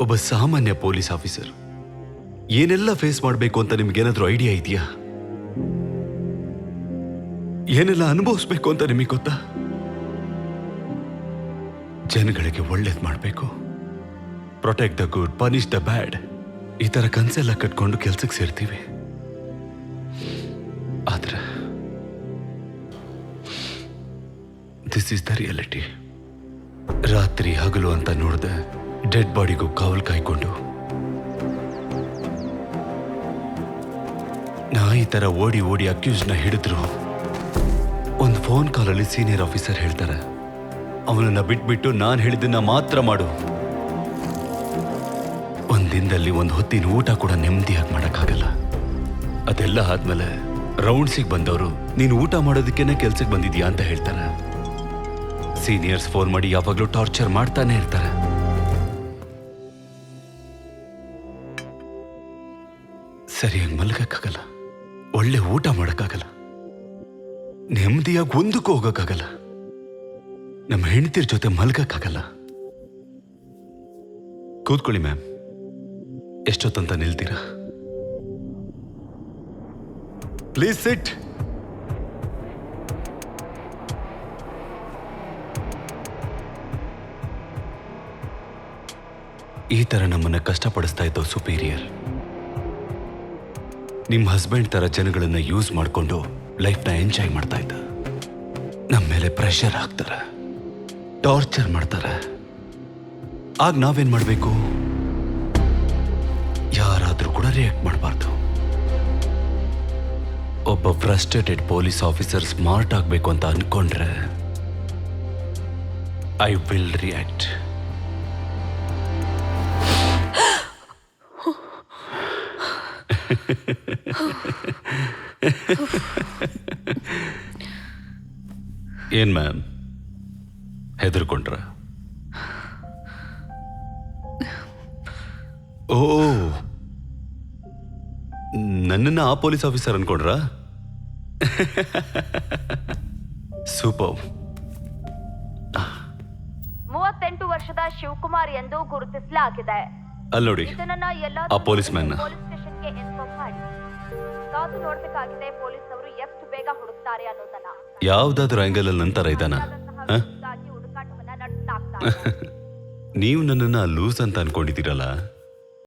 ಒಬ್ಬ ಸಾಮಾನ್ಯ police officer. ಏನೆಲ್ಲ ಫೇಸ್ ಮಾಡಬೇಕು ಅಂತ ನಿಮ್ಗೇನಾದ್ರೂ ಐಡಿಯಾ ಇದೆಯಾ? ಏನೆಲ್ಲ ಅನುಭವಿಸ್ಬೇಕು ಅಂತ ನಿಮಗೆ ಗೊತ್ತಾ? ಜನಗಳಿಗೆ ಒಳ್ಳೇದು ಮಾಡಬೇಕು. Protect the good punish the bad ಈ ತರ ಕನ್ಸೆಲ್ಲ ಕಟ್ಕೊಂಡು ಕೆಲ್ಸಕ್ಕೆ ಸೇರ್ತೀವಿ. ಆದ್ರೆ ದಿಸ್ ಇಸ್ ದ ರಿಯಾಲಿಟಿ ರಾತ್ರಿ ಹಗಲು ಅಂತ ನೋಡ್ದೆ ಡೆಡ್ ಬಾಡಿಗೂ ಕಾವಲು ಕಾಯ್ಕೊಂಡು. ನಾ ಈ ತರ ಓಡಿ ಓಡಿ ಅಕ್ಯೂಸ್ನ ಹಿಡಿದ್ರು. ಒಂದು ಫೋನ್ ಕಾಲಲ್ಲಿ ಸೀನಿಯರ್ ಆಫೀಸರ್ ಹೇಳ್ತಾರೆ, ಅವನನ್ನ ಬಿಟ್ಬಿಟ್ಟು ನಾನು ಹೇಳಿದ್ದನ್ನ ಮಾತ್ರ ಮಾಡು. ಒಂದ್ ದಿನದಲ್ಲಿ ಒಂದು ಹೊತ್ತಿನ ಊಟ ಕೂಡ ನೆಮ್ಮದಿಯಾಗಿ ಮಾಡಕ್ಕಾಗಲ್ಲ. ಅದೆಲ್ಲ ಆದ್ಮೇಲೆ ರೌಂಡ್ಸಿಗೆ ಬಂದವರು, ನೀನು ಊಟ ಮಾಡೋದಕ್ಕೇನೆ ಕೆಲ್ಸಕ್ಕೆ ಬಂದಿದ್ಯಾ? ಅಂತ ಹೇಳ್ತಾರೆ. ಸೀನಿಯರ್ಸ್ ಫೋನ್ ಮಾಡಿ ಯಾವಾಗಲೂ ಟಾರ್ಚರ್ ಮಾಡ್ತಾನೆ ಇರ್ತಾರೆ. ಸರಿಯಾಗಿ ಮಲಗಕ್ಕಾಗಲ್ಲ. ಒಳ್ಳೆ ಊಟ ಮಾಡೋಕ್ಕಾಗಲ್ಲ. ನೆಮ್ಮದಿಯಾಗಿ ಒಂದಕ್ಕೂ ಹೋಗೋಕ್ಕಾಗಲ್ಲ. ನಮ್ಮ ಹೆಂಡತಿರ ಜೊತೆ ಮಲಗಕ್ಕಾಗಲ್ಲ. ಕೂತ್ಕೊಳ್ಳಿ, ಮ್ಯಾಮ್. ಎಷ್ಟೊತ್ತಂತ ನಿಲ್ತೀರಾ? Please sit. ಈ ತರ ನಮ್ಮನ್ನ ಕಷ್ಟಪಡಿಸ್ತಾ ಇದ್ದವು ಸುಪೀರಿಯರ್ ನಿಮ್ಮ ಹಸ್ಬೆಂಡ್ ತರ ಜನಗಳನ್ನು ಯೂಸ್ ಮಾಡಿಕೊಂಡು ಲೈಫ್ನ ಎಂಜಾಯ್ ಮಾಡ್ತಾ ಇದ್ದ. ನಮ್ಮ ಮೇಲೆ ಪ್ರೆಷರ್ ಹಾಕ್ತಾರೆ. ಟಾರ್ಚರ್ ಮಾಡ್ತಾರೆ. ಆಗ ನಾವೇನ್ ಮಾಡಬೇಕು? ಯಾರಾದರೂ ಕೂಡ ರಿಯಾಕ್ಟ್ ಮಾಡಬಾರ್ದು. ಒಬ್ಬ ಫ್ರಸ್ಟ್ರೇಟೆಡ್ ಪೊಲೀಸ್ ಆಫೀಸರ್ ಸ್ಮಾರ್ಟ್ ಆಗಬೇಕು ಅಂತ ಅನ್ಕೊಂಡ್ರೆ ಐ ವಿಲ್ ರಿಯಾಕ್ಟ್ ಏನ್ ಮ್ಯಾಮ್? ಹೆದರ್ಕೊಂಡ್ರ? ಓ ನನ್ನನ್ನ ಆ ಪೊಲೀಸ್ ಆಫೀಸರ್ ಅನ್ಕೊಂಡ್ರ? ಸೂಪರ್. ಮೂವತ್ತೆಂಟು ವರ್ಷದ ಶಿವಕುಮಾರ್ ಎಂದು ಗುರುತಿಸಲಾಗಿದೆ. ಅಲ್ಲೋಡಿ ನೋಡಿ ಇದನ್ನ ಎಲ್ಲ ಆ ಪೊಲೀಸ್ ಮ್ಯಾನ್. ಪೊಲೀಸ್ ಸ್ಟೇಷನ್ಗೆ ಇನ್ಫಾರ್ಮ್ ಮಾಡಿ. ಕಾದು ನೋಡ್ಬೇಕಾಗಿದೆ? ಪೊಲೀಸರು ಎಷ್ಟು ಬೇಗ ಹುಡುಕ್ತಾರೆ ಅನ್ನೋದನ್ನ. ಯಾವ್ದಾದ್ರು ಆಂಗಲ್ ಅಲ್ಲಿ ನಂತರ ಇದಾನ? ಹುಡುಕಾಟವನ್ನ ನಡೆಸಲಾಗ್ತಾ ಇದೆ. ನೀವು ನನ್ನನ್ನ ಲೂಸ್ ಅಂತ ಅನ್ಕೊಂಡಿದ್ದೀರಲ್ಲ?